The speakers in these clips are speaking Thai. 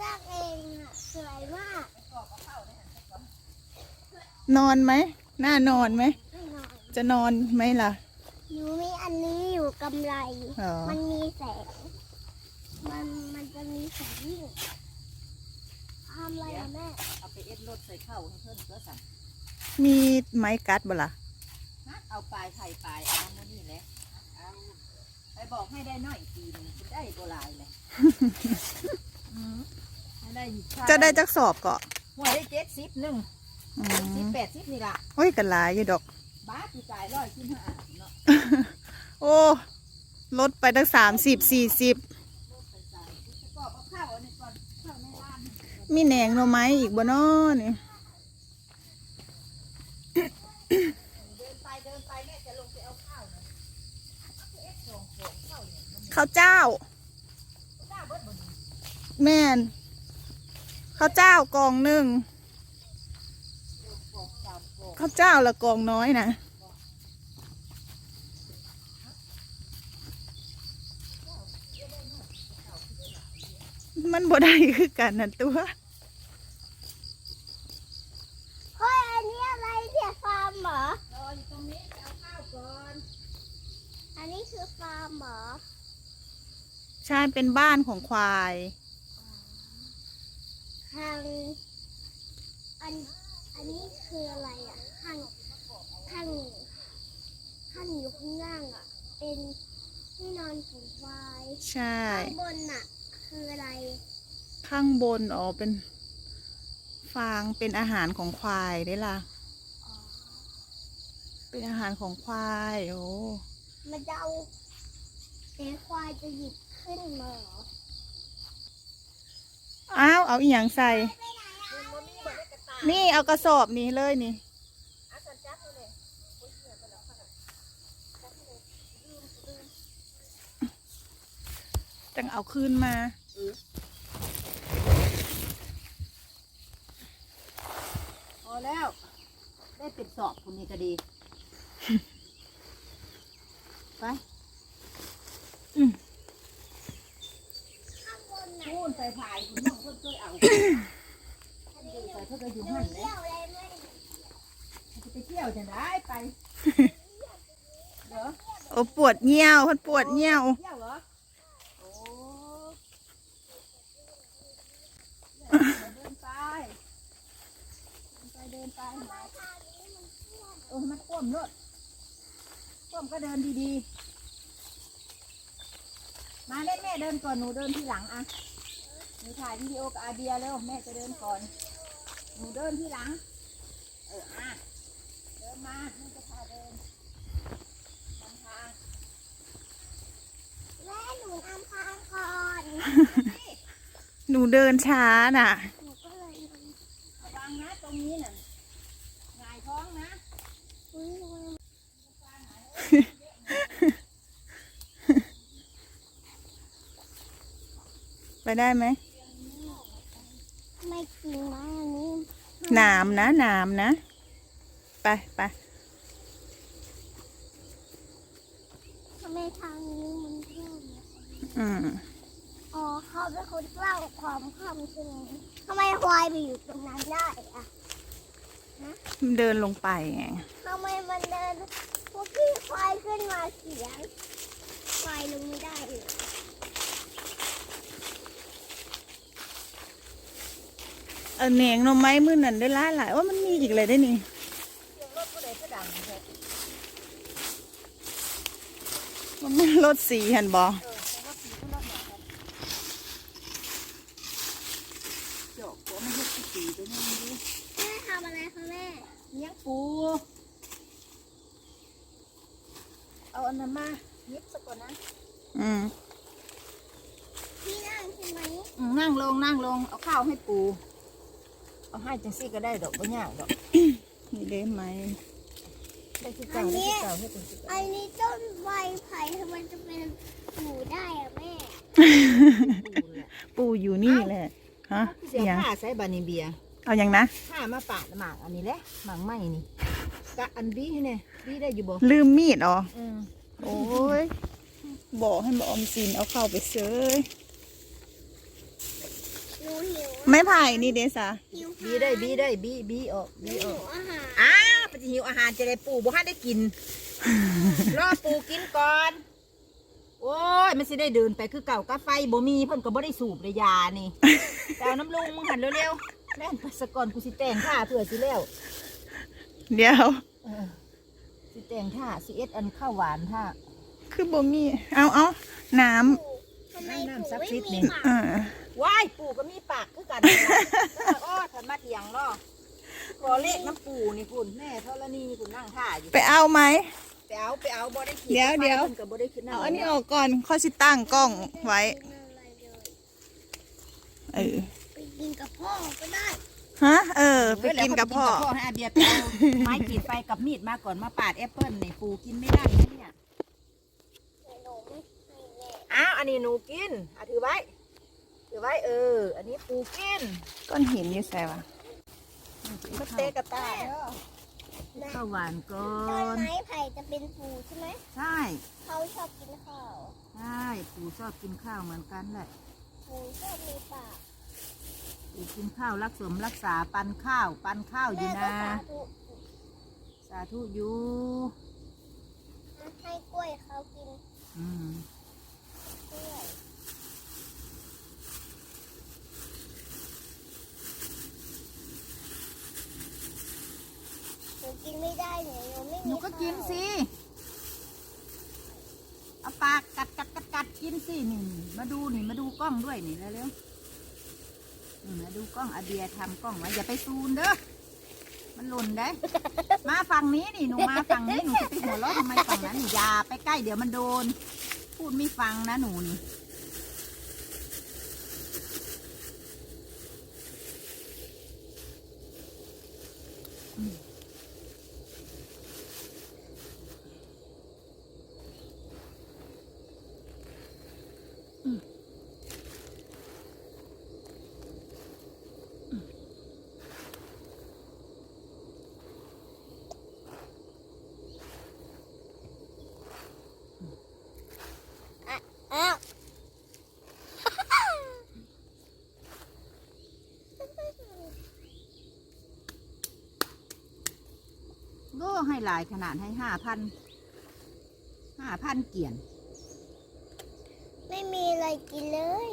สร้างเองอะสวยมากนอนไหมน่านอนไหม ไม่นอนจะนอนไหมล่ะ หนูมีอันนี้อยู่กำไร อ๋อ มันมีแสง มันมันจะมีแสงยิ่งทำอะไรอะแม่เอาไปเอ็ดรถใส่เข้าให้เพิ่นก็สั่งมีไม้กัดบ่ล่ะฮะเอาปลายไผ่ปลายเอามานี่แหละเอาไปบอกให้ได้น้อยปีหนึงคุณได้โบราณเลยอืมให้ ได้อยู่ค่าจะได้จักสอบเกาะหัวได้เจ็ดสิบหนึ่งอืสิบมแปดสิบนี่ล่ะโอ้ยกันหลายอยู่ดอก บาทที่จ่ายร้อยสิบห้าเนาะโอ้ลดไปตั้งสามสิบสี่สิบรถไปจ่ายก็เอาข้าวอันนี้ก่อนข้าวในร้านมีแหนงหน่อไม้อีกบ่นอนี่เดินไปเดินไปแม่จะลงไปเอาข้าวนะเอาไปเอ็ดสองของข้าวเนี่ยมันข้าวเจ้าข้าวเบิดบน แม่น ข้าวเจ้ากองหนึ่งกองสามกองข้าวเจ้าละกองน้อยนะมันบ่ได้คือกันนั่นตัวเฮ้ยอันนี้อะไรเนี่ยฟาร์มเหรอรออยู่ตรงนี้จะเอาข้าวก่อน อันนี้คือฟาร์มเหรอใช่เป็นบ้านของควาย ทางอันอันนี้คืออะไรอะข้างข้างข้างอยู่ข้างล่างอะ เป็นที่นอนของควายใช่ ข้างบนอะ คืออะไร ข้างบนอ๋อเป็น ฟางเป็นอาหารของควายได้ล่ะอ๋อเป็นอาหารของควายโอ้มันจะเอาเสือควายจะหยิบขึ้นมาเหรออ้าว เอาอีหยังใส่ไปไหนอะมันมีบ่ได้กระต่ายนี่เอากระสอบนี้เลยนี่อาสันจักเลยเลยโอ้ยเหี้ยไปแล้วค่ะจังเอาคืนมาพอแล้ว ได้ปิดสอบคุณนี่ก็ดี ไปข้างบนน่ะ พูนใส่ผายคุณน้องเพิ่นเคยเอาอันนี้หนูใส่เพิ่นก็อยู่หันเลยเที่ยวเลยไหมจะไปเที่ยวจะได้ไปเหรอโอ้ปวดเงี้ยวเพันปวดเงี้ยวเที่ยวเหรอโอ้เดินไปเดินไปเดินไปเออมันก้มรถก้มก็เดินดีๆมาเล่นแม่เดินก่อนหนูเดินทีหลังอะ หนูถ่ายวิดีโอกับอาเดียแล้วแม่จะเดินก่อน หนูเดินที่หลัง เอออะเดินมาแม่จะพาเดินนำทางแม่หนูนำทางก่อนหนูเดินช้าน่ะ หนูก็เลยระวังนะตรงนี้น่ะหงายท้องนะอุ๊ยไปได้ไหม ไม่จริงนะอันนี้หนามนะหนามนะ ไปไปทำไมทางนี้มันเที่ยวเนี่ยอืมอ๋อเขาเป็นคนเล่าความคำใช่ไหมทำไมควายไปอยู่ตรงนั้นได้อะเดินลงไปไงทำไมมันเดินพวกพี่ควายขึ้นมาเสียงควายลงไม่ได้เลย เออแหนงหน่อไม้มือนั่นได้หลายหลายว่ามันมีอีกเลยได้นี่งมันรถสีเห็นบอ เออแต่ว่าสีก็รถหนาครับโจกหัวมันเฮ็ดสีสีตัวนี้ดิ แม่ทำอะไรคะแม่ เลี้ยงปูเอาอันนั้นมายิบสักก่อนนะ อืม พี่นั่งใช่ไหม อืมนั่งลงนั่งลงเอาข้าวให้ปู เอาให้จังซี่ก็ได้ดอกบ่ยากดอกนี่ได้ไหมได้คือเก่าได้คือเก่าให้เป็นคืออัเก่านนี้ต้นใบไผ่ทำไมจะเป็นหมูได้อะแม่ปูแหละปูอยู่นี่แหละฮะเสียเสียงผ้าใส่บานิเบียเอาอย่างนะผ้ามาปาดหมากอันนี้แหละหมากไหมนี่กะอันบี้เนี่ยบี้ได้อยู่บ่ลืมมีดอ๋ออืมโอ้ยบอกให้มาออมสินเอาเข้าไปเซยห นูเห็นไม้ไผ่นี่เดซ่าหิวบีได้บีได้บีบีออกบีหิอวอกอาหารอ้าวปฏิหิวอาหารจะได้ปูบ่ให้ได้กิน รอปูกินก่อน โอ้ยมันสิได้เดินไปคือเก่ากาไฟบ่มีเพิ่นก็บ่ได้สูบเลยยานี่ แต่เอาน้ำลุงมึงหันเร็วๆแล่นไปสะก่อนกูสิแต่งท่าเผื่อสิแล้วเดี๋ยว เออสิแต่งท่าสิเอ็ดอันข้าวหวานท่าคือบ่มี เอาเอาน้ทำไม น้ำปู่ซักไม่ซิดมีนี่หมาำอ่าว้ายปูก็มีปากคือกันนี่ล่ะแล้วอ้อถันมาเถียงเนาะขอเลขน้ำปูนี่คุณแม่ธรณีคุณนั่งท่าอยู่ไปเอาไหมไปเอาไปเอาบ่ได้ขีเดี๋ยวเดี๋ยวพิ่นก็บ่ได้ขึ้นเอาอันนี้ออกก่อนค่อยสิตั้งกล้องไว้อะไรเลยเออไปกินกับพ่อก็ได้ฮะเออ ไปกินกับพ่อเดี๋ยวเราไปกินกับพ่อให้อาเบียร์ไปเอาไม้ขีดไฟกับมีดมาก่อนมาปาดแอปเปิ้ลนี่ปูกินไม่ได้นะเนี่ย แต่หนูไม่ให้แม่ อ้าวอันนี้หนูกินอะถือไว้ ถือไว้เออ อันนี้ปูกินก้อนหินอยู่ใส่วะมาเตะกระต่ายข้าวหวานก่อต้นนไม้ไผ่จะเป็นปูใช่ไหม ใช่ เขาชอบกินข้าว ใช่ปูชอบกินข้าวเหมือนกันแหละปูชอบมีปากปูกินข้าวรักสมรักษาปันข้าว ปันข้าวอแม่ยู่ก็นะ สาธุสาธุอยู่ให้กล้วยเขากิน อืม หนูกินไม่ได้เนี่ยหนูไม่มีหนูก็กินสิ เอาปากกัดกัดกัดกัดกินสินี่มาดูนี่มาดูกล้องด้วยนี่เร็วๆอืมมาดูกล้องอาเดียทำกล้องไว้อย่าไปซูนเด้อ มันหล่นได้ มาฝั่งนี้นี่หนูมาฝั่งนี้หนูจะไปหัวเราะทำไมฝั่งนั้นนี่อย่าไปใกล้เดี๋ยวมันโดน พูดไม่ฟังนะหนูนี่ อ้าว โล่ ให้หลายขนาดให้ห้าพันห้าพันเกี่ยน ไม่มีอะไรกินเลย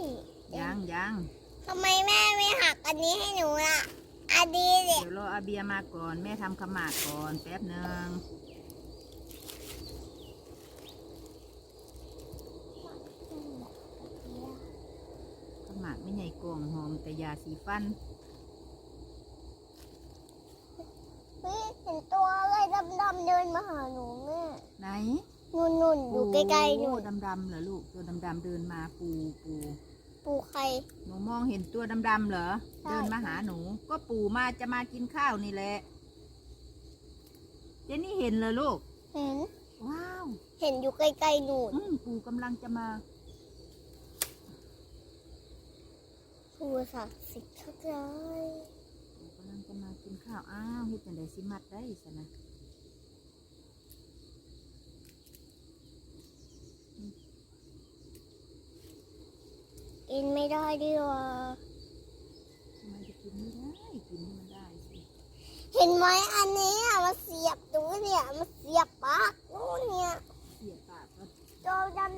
ยังยังทำไมแม่ไม่หักอันนี้ให้หนูล่ะอันนี้เนี่ยเดี๋ยวรออาเบียมาก่อน แม่ทำขาวหมากก่อนแป๊บหนึ่งขาวหมากไม่ใหญ่กล่องหอมแต่ยาสีฟัน เฮ้ยเห็นตัวอะไร ดำๆเดินมาหาหนูแม่ไหนนุ่นๆอยู่ใกล้ๆหนูโอ้ดำๆเหรอลูกตัวดำๆเดินมาปูปูปูใคร หนูมองเห็นตัวดำๆเหรอ ใช่ เดินมาหาหนู ก็ปู่มาจะมากินข้าวนี่แหละเจนี่เห็นเลยลูก เห็น ว้าวเห็นอยู่ใกล้ๆหนูอืมปู่กำลังจะมา ปูศักดิ์สิทธิ์เข้าใจปู่กำลังจะมากินข้าว อ้าวเฮ็ดจังไดสิมัดได้สนะ กินไม่ได้ดีวะทำไมจะกินไม่ได้กินให้มันได้สิเห็นไหมอันนี้อะมาเสียบตรงนี้เนี่ยมาเสียบปากนู่นเนี่ยเสียปากก็จอ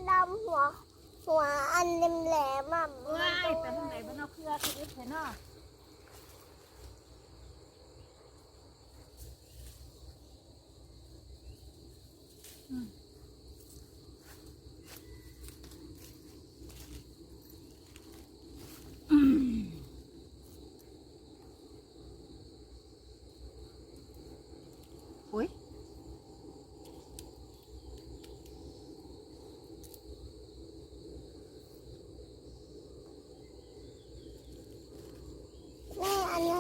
ดำๆหัว หัวอันแหลมๆอะว้ายไปทางไหนบ้านนอกเครือคืออึดเห็นเนาะอืมอืมโอ้ย แม่อันนี้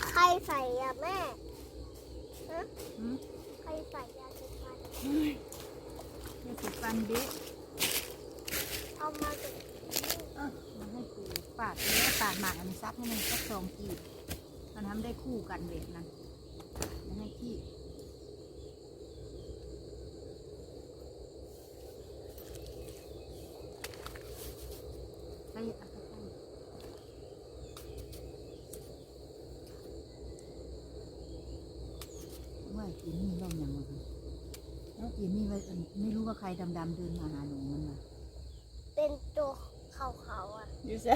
ใค รใส่อะแม่ฮะอืมใครใส่ยาสีฟันเฮ็ดสิฟันเด็กเอามาจากเออมาให้ปูปาดแล้วปาดหมากอันนี้ซักให้มันสักสองกีบมันทำได้คู่กันเด็ดนะไม่ให้ขี้ใส่อะใส่ กี้นี่ว่าเอิ่นไม่รู้ว่าใครดำๆเดินมาหาหนูมันมาเป็นตัวเขาๆอะอยู่ใส่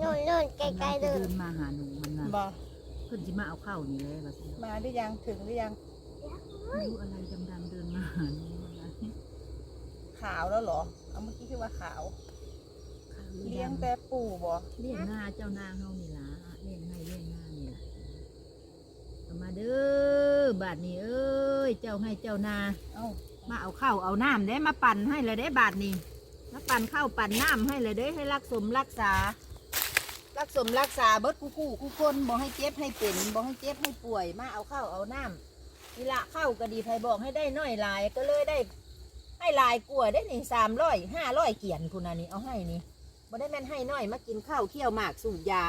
โน่นโน่นไกลๆกำเลจะยเดินมาหาหนูมันมาบ่เพิ่นสิมาเอาเข้าวนี่เลยว่าสิมาหรือยังถึงหรือยังไม่รู้อะไรดำๆเดินมาหาหนูมันมาขาวแล้วเหรอเอาเมื่อกี้คือว่าขาวข้าวหรือเลี้ยงดำแต่ปู่บ่เลี้ยงหน้าเจ้าหน้าเฮานี่ล่ะเลี้ยงให้เลี้ยงหน้านี่ล่ะเอามาเด้อบาดนี้เอ้ยเจ้าให้เจ้านา เอ้า มาเอาข้าวเอาน้ำได้มาปั่นให้เลยได้บาทนี้มาปั่นข้าวปั่นน้ำให้เลยได้ให้รักสมรักษา รักสมรักษาเบิดคู่คู่คู่คนบอกให้เจ็บให้เป็นบอกให้เจ็บให้ป่วย มาเอาข้าวเอาน้ำนี่ละข้าวก็ดีไผบอกให้ได้น้อยลายก็เลยได้ ให้ลายกลัวได้นี่สามร้อยห้าร้อยเกียนคุณอันนี้เอาให้นี่บ่ได้แม่นให้น้อยมากินข้าวเคี่ยวหมากสูบยา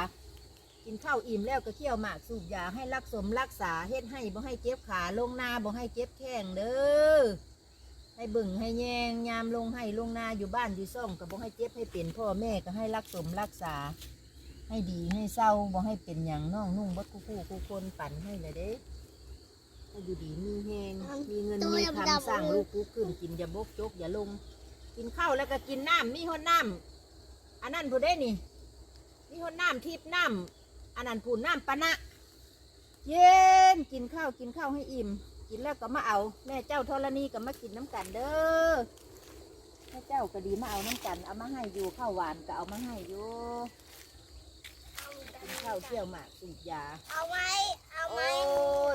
กินข้าวอิ่มแล้วก็เคี่ยวหมากสูบยาให้รักสมรักษาเฮ็ดให้บ่ให้เจ็บขาลงหน้าบ่ให้เจ็บแข้งเด้อ ให้บึ่งให้แยงยามลงให้ลงนาอยู่บ้านอยู่ซ่องก็บ่ให้เจ็บให้เป็นพ่อแม่ก็ให้รักสมรักษา ให้ดีให้เศร้าบ่ให้เป็นอย่างน้องนุ่งบัดคู่คู่คู่คนปั่นให้เลยเด้ให้อยู่ดีมีแหงมีเงินมีคำสร้างลูกกูขึ้นกินอย่าบกจกอย่าลง กินข้าวแล้วก็กินน้ำมีหนน้ำอันนั้นผู้ได้นี่มีหนน้ำทิพน้ำอันนั้นผู้น้ำปะนะเย็นกินข้าวกินข้าวให้อิ่ม กินแล้วก็มาเอา แม่เจ้าธรณีก็มากินน้ำกันเด้อแม่เจ้าก็ดีมาเอาน้ำกันเอามาให้อยู่ข้าวหวานก็เอามาให้อยู่กินข้าวเที่ยวหมากสูบยา เอาไว้เอาโอ้ไว้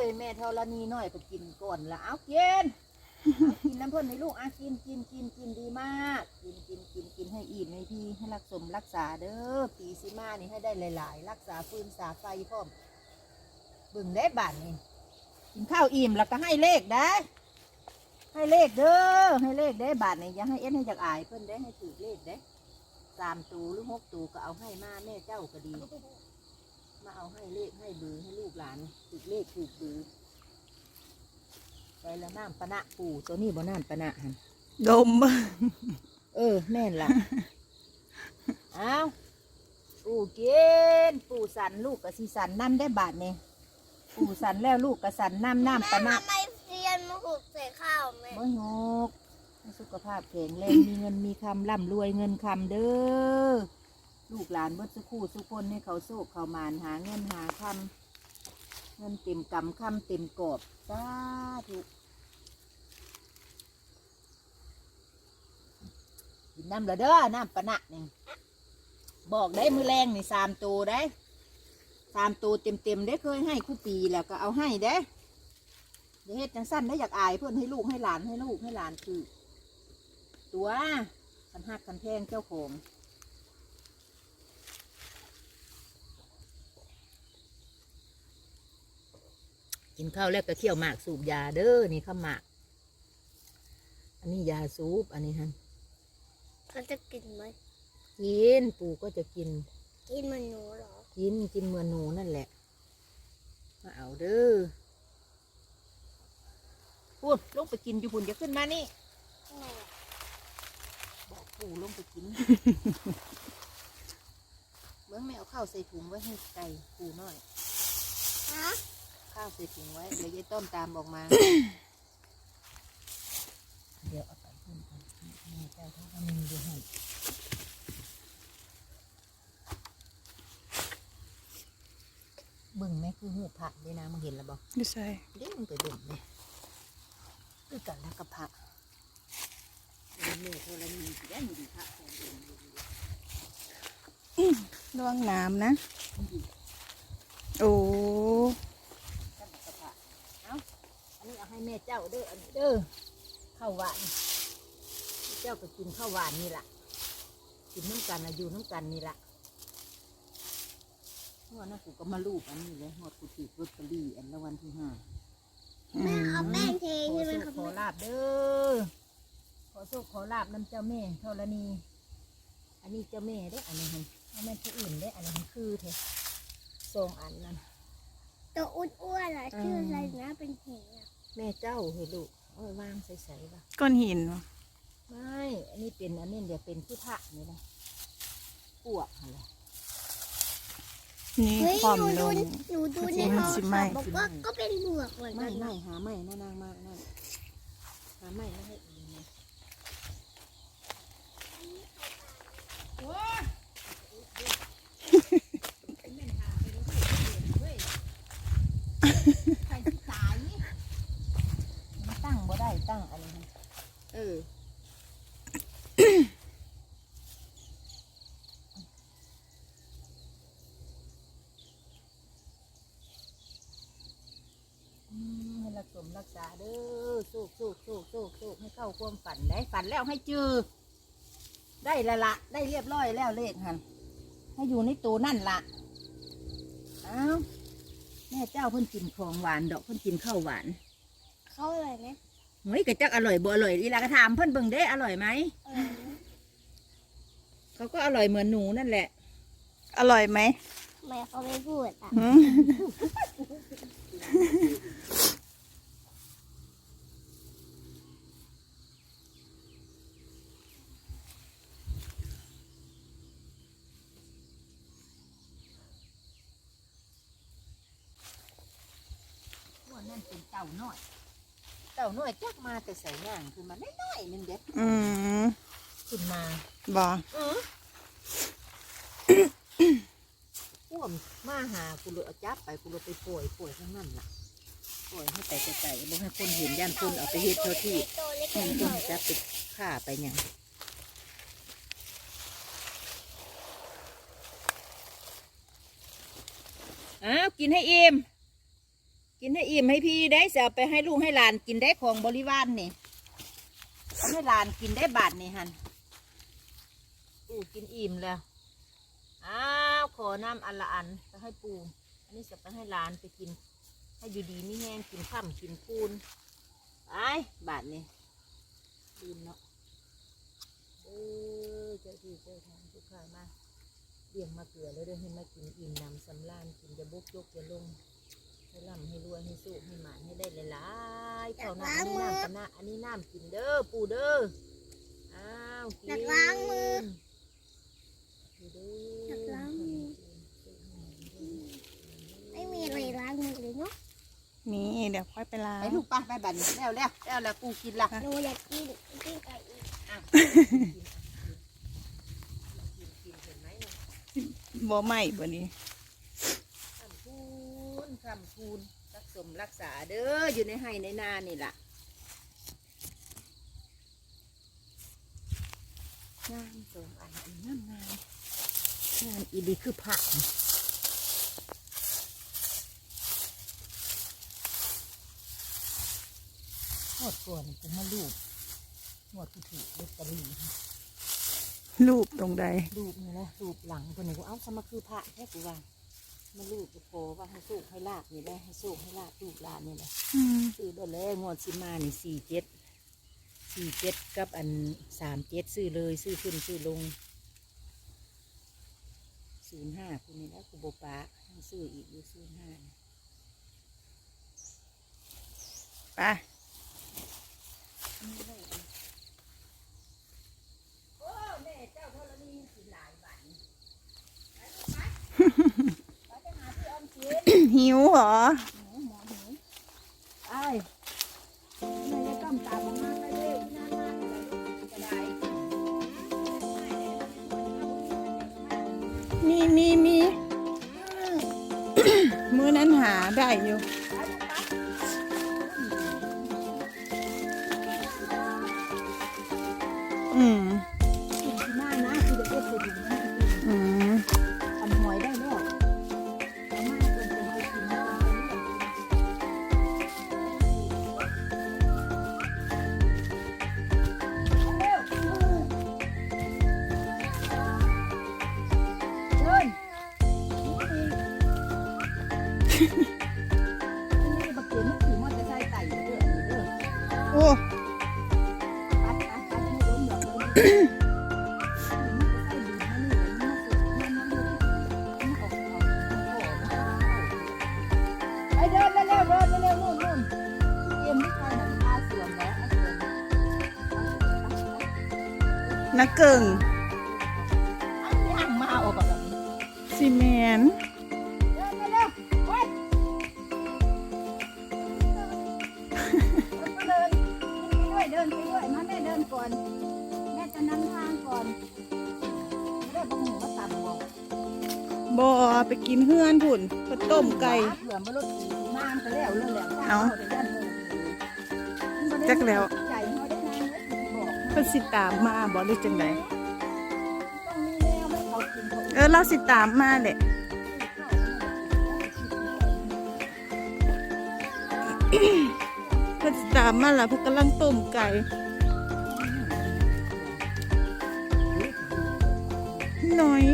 ยแม่ธรณีน้อยไปกินก่อนละเอากินเอากินน้ำเพื่อนให้ลูกอะกินกินกินกินดีมาก กินกินกินกินให้อิ่มให้พี่ให้รักสมรักษาเด้อปีสิมานี่ให้ได้หลาย ๆ รักษาฟืนสาไฟพร้อมเบึงได้บาทนี่ กินข้าวอิ่มแล้วก็ให้เลขได้ให้เลขเด้อให้เลขได้บาทนี่อย่าให้เอ็นให้จากอายเพิ่นได้ให้ถือเลขได้สามตูหรือหกตูก็เอาให้มาแม่เจ้าก็ดี มาเอาให้เลขให้เบือให้ลูกหลานถูกเลขถูกเบือไปแล้วน้ำปะนะปู่ตัวนี้บ่น้ำปะนะหันดม เออ แม่นล่ะเอาปู่เกินปู่สันลูกกับสีสันน้ำได้บาทเนี่ย ปู่สันแล้วลูกกับสันน้ำน้ำปะแม่นะทำไมเซียนมาหุกใส่ข้าวแม่บ่งกให้สุขภาพแข็งแรงมีเงินมีคำร่ำรวยเงินคำเด้อลูกหลานเบิดสุขูสุกคนให้เขาโชคเขามานหาเงินหาคำเงินเต็มกำคำเต็มกอบสาธุกินน้ำละเด้อน้ำปะนะนี่บอกได้มือแรงนี่สามตัวได้ สามตัวเต็มเต็มๆได้เคยให้คู่ปีแล้วก็เอาให้เด้เดี๋ยวเฮ็ดจังสั้นได้อยากอายเพื่อนให้ลูกให้หลานให้ลูกให้หลานคือ ตัวคันหักคันแพงเจ้าของกินข้าวแล้วก็เคี่ยวหมากสูบยาเด้อนี่ข้าวหมาก อันนี้ยาสูบอันนี้ฮะเขาจะกินไหมกินปู่ก็จะกิน กินเหมันหนูเหรอ กินกินเหมือนหนูนั่นแหละ มาเอาเด้อพูดลงไปกินอยู่พุ่นจะขึ้นมานี่แม่บอกปู่ลงไปกินเมื่อไม่เอาข้าวใส่ถุงไว้ให้ไก่ปู่น้อยฮะข้าวใส่ถุงไว้ เดี๋ยวยายต้อมตามออกมา เดี๋ยวเอาไปพุ่นกันแม่เจ้าทั้งทำมือดูให้ บิ่งไหมคือหูผักด้วยนะมึงเห็นแล้วบอกอยู่ใส่เดี๋ยวมึงไปเบิ่งเลยคือกันแล้วกับผักเดี๋ยวแม่โทรมีสิได้มีดีผักของเองอยู่ดีระวังน้ำนะดีโอ้กันกับผักเอาอันนี้เอาให้แม่เจ้าเด้ออันนี้เด้อข้าวหวานแม่เจ้าก็กินข้าวหวานนี่ล่ะกินน้ำกันนะอยู่น้ำกันนี่ล่ะ เมื่อนั้นกูก็มาลูบอันนี้เลยหอดกูถือลอตเตอรี่อันละวันที่ห้าแม่เอาแป้งเทขอใช่ไหมโชคครับขอแม่ลาบเด้อ ขอโชคขอลาบน้ำเจ้าแม่ธรณี อันนี้เจ้าแม่ได้ออันนี้หั่นอันนั้นผู้อื่นได้ออันนั้นคือเทสองอันนั้น ตัวอ้วนๆอะชื่ออะไรนะเป็นหินอะแม่เจ้าเห็นลูกเอาไว้วางใส่ๆป่ะก้อนหินวะไม่ อันนี้เป็นอันนี้เดี๋ยวเป็นที่พระนี่นะปวกอะไร นี่เฮ้ยความหนูลดูง หนูดูในมันโทรสิไหม้ศัพท์บอกว่าก็เป็นบวกเหมือนไม่กันไม่นะหาไม่นั่นนางมานั่นหาไม่มาให้อีกนะโอ้ยแม่นหาไปรู้เว้ยใครที่ตายนี่มันตั้งบ่ได้ตั้งอะไรนะเอออืมให้รักสมรักษา เด้อสู้สู้สู้สู้สู้ให้เข้าความฝันได้ฝันแล้วให้จือ ได้ละละได้เรียบร้อยแล้วเลขหันให้อยู่ในตัวนั่นละอ้าวแม่เจ้าเพิ่นกินของหวานดอกเพิ่นกินข้าวหวานเขาเลยไหมเฮ้ยกระจักอร่อยบ่อร่อยอีลากระถามเพิ่นเบิ่งได้อร่อยไหมเออเขาก็อร่อยเหมือนหนูนั่นแหละ อร่อยไหมทำไมเขาไม่พูดอะหืม นั่นเป็นเต่าน้อย เต่าน้อยจักมาแต่ใส่ย่างคือมันน้อยๆนึงเด็ดอืมขึ้นมาบอพ่วมมาหากูเลยเอาจับไปกูเลยไปป่วยป่วยข้างนั้นล่ะป่วยให้ไปไกลๆบ่ให้คนเห็นย่านคนเอาไปเฮ็ดเท่าที่ตัวเล็กคนคนจับไปฆ่าไปหยังอ้าวกินให้อิ่ม กินให้อิ่มให้พี่ได้จะเอาไปให้ลูกให้หลานกินได้ของบริวารนี่เอาให้หลานกินได้บาทนี่ฮันปูกินอิ่มแล้ว อ้าว ขอน้ำอันละอันไปให้ปูอันนี้จะไปให้หลานไปกิน ให้อยู่ดีไม่แห้งกินข้ามกินปูนไปบาทนี่ลืมเนาะเออเจ้าที่เจ้าทางทุกข้ามาเลี้ยงมาเกลือแล้วเด้อให้มากินอิ่มน้ำสำราญกินจะบุกยกจะลง ให้ร่ำให้รวยให้สู้ให้หมานให้ได้หลายๆเข้าน้ำอันนี้น้ำกันนะอันนี้น้ำกินเด้อปูเด้ออ้าวกินอยากล้างมือดูเด้ออยากล้างมือ ไม่มีอะไรล้างมือเลยเนาะนี่เดี๋ยวค่อยไปล้าง ไปลูกไป้าไปบัดนี้แล้วแล้วแล้วแล้วกูกินละหนูอยากกินกินไก่อีกอะกินกินเห็นไหมเนี่ยบ่ไหม่บ่นี้คำพูน คำพูนรักสมรักษาเด้ออยู่ในไห้ในนานี่ล่ะงามสมอันนี้งามงามงามอีดีคือผักหมดก่อนกูมาลูกหมดกูถือลอตเตอรี่รูปตรงใดรูปนี่นะรูปหลังคนนี้กูเอ้าสมาคือพระแค่กูว่า มาลูกกูโพว่าให้สูกให้ลาบนี่ได้ให้สูกให้ลาบลูกหลานนี่แหละอืมซื้อได้แล้วงวดสิมานี่สี่เจ็ดสี่เจ็ดกับอันสามเจ็ดซื้อเลยซื้อขึ้นซื้อลงศูนย์ห้าคุณนี่แล้วกูโบปะให้ซื้ออีกอยู่ศูนย์ห้าไปโอ้แม่เจ้าธรณีสิหลายบาทนี่ไปลูกไป หิวเหรอไอ้ไม่ได้กำตามมากๆเลยนานมากเลยจะได้มีมีมี มือนั้นหาได้อยู่ โบ่ไปกินเฮือนพุ่นไปต้มไก่ เผื่อมารถมาไปแล้วเลยแหละเอาจักแล้ว ใจเขาได้นางแล้วสิบอกเพิ่นสิตามมาบ่หรือจังไดต้องมีแนวให้เขากินเขาเออเราสิตามมาแหละเพิ่นสิตามมาล่ะเพิ่นกำลังต้มไก่หน่อย